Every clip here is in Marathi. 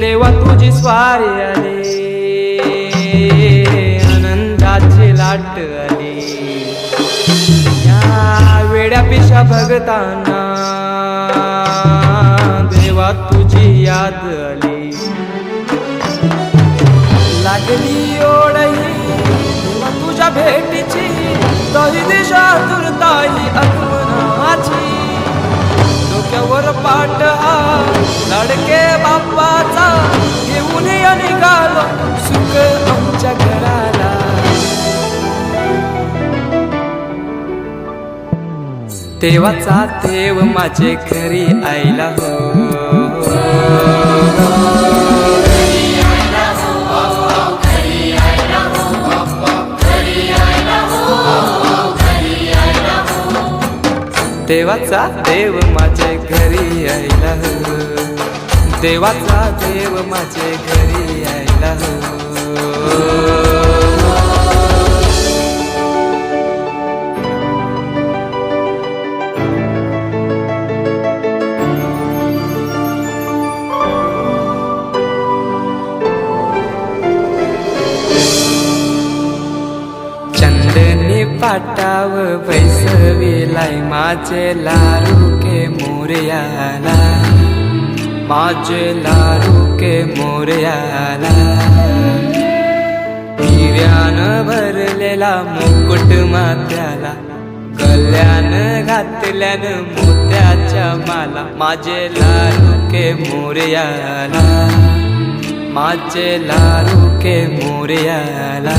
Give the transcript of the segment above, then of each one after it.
देवा तुझी स्वारी आली. आनंदाची लाट आली. या वेड्या पिशा भगताना देवा तुझी याद आली. लागली ओढही तुझ्या भेटीची दही दिशा दुर्ताई आगमनाची डोक्यावर पाठ हा लडके बाप्पाचा घेऊन या निघालो सुख आमच्या घराला. देवाचा देव माझे घरी आईला हो. देवाचा देव माझे घरी यायला देवाचा देव माझे घरी यायला चंदनी पाटाव बैसविलाय माझे लारू के मोर्याला. माझे लारू के मोर्याला. हिऱ्यान भरलेला मुकुट मात्याला कल्याण घातल्यान मोत्याच्या माला. माझे लारू के मोर्याला. माझे लारू के मोर्याला.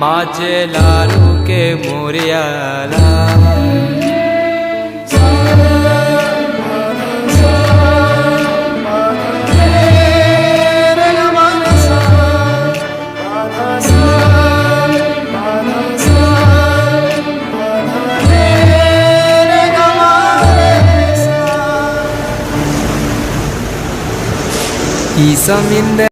माझे लारू के मोर्याला. ही समिंद